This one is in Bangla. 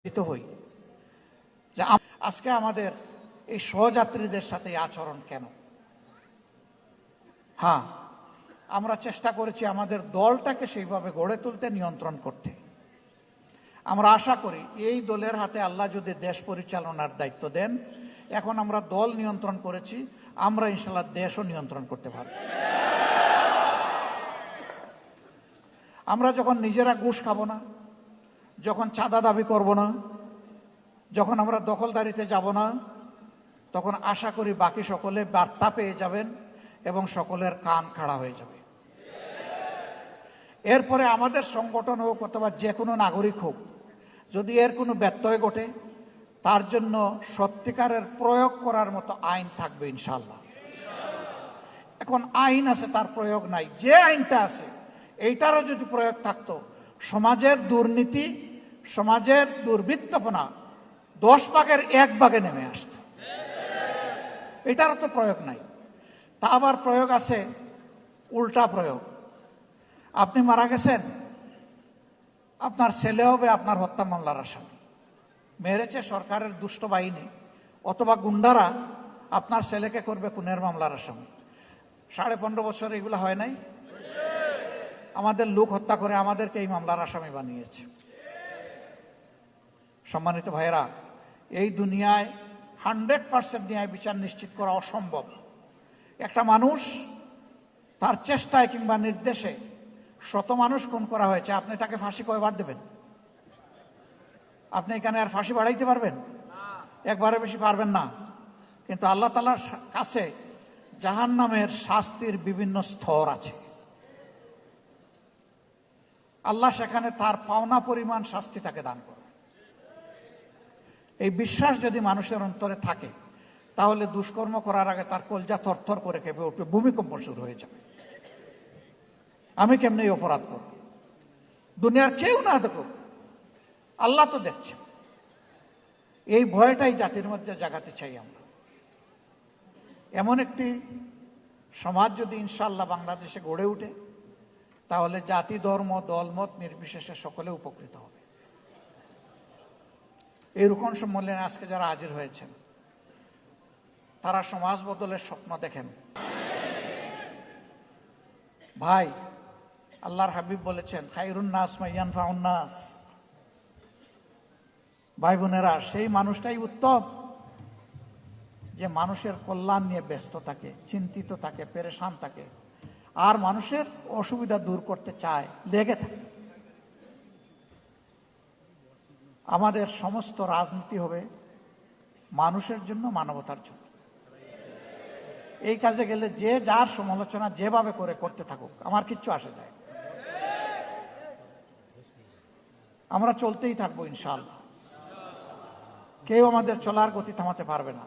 চিন্তিত হই। যে আজকে আমাদের এই সহযাত্রীদের সাথে আচরণ কেন? হ্যাঁ আমরা চেষ্টা করেছি আমাদের দলটাকে সেইভাবে গড়ে তুলতে, নিয়ন্ত্রণ করতে। আমরা আশা করি এই দলের হাতে আল্লাহ যদি দেশ পরিচালনার দায়িত্ব দেন, এখন আমরা দল নিয়ন্ত্রণ করেছি, আমরা ইনশাল্লাহ দেশও নিয়ন্ত্রণ করতে পারব। আমরা যখন নিজেরা ঘুষ খাব না যখন চাঁদা দাবি করব না, যখন আমরা দখলদারিতে যাব না, তখন আশা করি বাকি সকলে বার্তা পেয়ে যাবেন এবং সকলের কান খাড়া হয়ে যাবে। এরপরে আমাদের সংগঠন হোক অথবা যে কোনো নাগরিক হোক, যদি এর কোনো ব্যত্যয় ঘটে, তার জন্য সত্যিকারের প্রয়োগ করার মতো আইন থাকবে ইনশাল্লাহ এখন আইন আছে, তার প্রয়োগ নাই। যে আইনটা আছে, এইটারও যদি প্রয়োগ থাকতো, সমাজের দুর্নীতি সমাজের দুর্বৃত্তপনা দশ ভাগের এক ভাগে নেমে আসতো। এটারও তো প্রয়োগ নাই। তা আবার প্রয়োগ আছে, উল্টা প্রয়োগ। আপনি মারা গেছেন, আপনার ছেলে হবে আপনার হত্যা মামলার আসামি। মেরেছে সরকারের দুষ্ট বাহিনী, অথবা গুন্ডারা আপনার ছেলেকে করবে খুনের মামলার আসামি। সাড়ে পনেরো বছর এগুলো হয় নাই? আমাদের লোক হত্যা করে আমাদেরকে এই মামলার আসামি বানিয়েছে। সম্মানিত ভাইয়েরা, এই দুনিয়ায় হান্ড্রেড পার্সেন্ট ন্যায় বিচার নিশ্চিত করা অসম্ভব। একটা মানুষ তার চেষ্টায় কিংবা নির্দেশে শত মানুষ খুন করা হয়েছে, আপনি তাকে ফাঁসি কয়বার দেবেন? আপনি এখানে আর ফাঁসি বাড়াইতে পারবেন? একবারে বেশি পারবেন না। কিন্তু আল্লাহ তালার কাছে জাহান নামের শাস্তির বিভিন্ন স্তর আছে। আল্লাহ সেখানে তার পাওনা পরিমাণ শাস্তি তাকে দান করবে এই বিশ্বাস যদি মানুষের অন্তরে থাকে, তাহলে দুষ্কর্ম করার আগে তার কলজা থরথর করে কেঁপে উঠবে, ভূমিকম্প শুরু হয়ে যাবে। আমি কেমনি অপরাধ করব? দুনিয়ার কেউ না দেখুক, আল্লাহ তো দেখছে এই ভয়টাই জাতির মধ্যে জাগাতে চাই আমরা। এমন একটি সমাজ যদি ইনশাল্লাহ বাংলাদেশে গড়ে ওঠে তাহলে জাতি, ধর্ম, দলমত নির্বিশেষে সকলে উপকৃত হবে। এই রুকন সম্মেলনে আজকে যারা হাজির হয়েছেন, তারা সমাজ বদলের স্বপ্ন দেখেন। ভাই, আল্লাহর হাবিব বলেছেন, খাইরুন নাস মাইয়ান ফাউন্নাস ভাই বোনেরা, সেই মানুষটাই উত্তম, যে মানুষের কল্যাণ নিয়ে ব্যস্ত থাকে, চিন্তিত থাকে, পেরেশান থাকে, আর মানুষের অসুবিধা দূর করতে চায়, লেগে থাকে। আমাদের সমস্ত রাজনীতি হবে মানুষের জন্য মানবতার জন্য। এই কাজে গেলে যে যার সমালোচনা যেভাবে করে করতে থাকুক, আমার কিচ্ছু আসে যায় আমরা চলতেই থাকব ইনশাল্লাহ কেউ আমাদের চলার গতি থামাতে পারবে না।